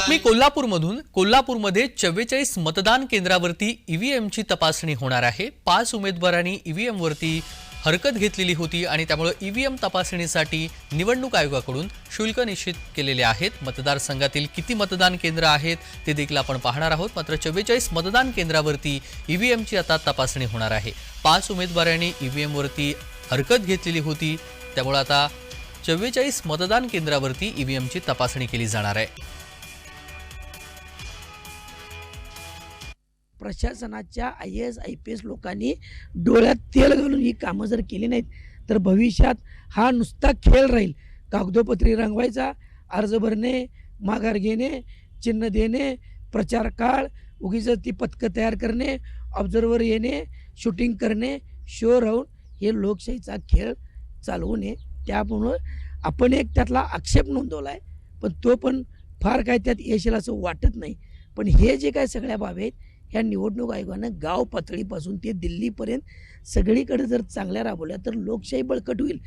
बातमी कोल्हापूरमधून. कोल्हापूरमध्ये चव्वेचाळीस मतदान केंद्रावरती ईव्हीएमची तपासणी होणार आहे. पाच उमेदवारांनी ईव्हीएमवरती हरकत घेतलेली होती आणि त्यामुळे ईव्हीएम तपासणीसाठी निवडणूक आयोगाकडून शुल्क निश्चित केलेले आहेत. मतदारसंघातील किती मतदान केंद्र आहेत ते देखील आपण पाहणार आहोत. मात्र चव्वेचाळीस मतदान केंद्रावरती ईव्हीएमची आता तपासणी होणार आहे. पाच उमेदवारांनी ईव्हीएमवरती हरकत घेतलेली होती. त्यामुळे आता चव्वेचाळीस मतदान केंद्रावरती ईव्हीएमची तपासणी केली जाणार आहे. प्रशासनाच्या I S I P S लोकांनी डोळ्यात तेल घालून ही कामं जर केली नाहीत तर भविष्यात हा नुसता खेळ राहील. कागदोपत्री रंगवायचा अर्ज भरणे माघार घेणे चिन्ह देणे प्रचार काळ उगीच ती पथकं तयार करणे ऑब्झर्वर येणे शूटिंग करणे शो राहून हे लोकशाहीचा खेळ चालवू नये. त्यामुळं आपण एक त्यातला आक्षेप नोंदवला आहे पण तो पण फार काय त्यात येशील असं वाटत नाही. पण हे जे काय सगळ्या बाबी आहेत ह्या निवडणूक आयोगानं गाव पातळीपासून ते दिल्लीपर्यंत सगळीकडे जर चांगल्या राबवल्या तर लोकशाही बळकट होईल.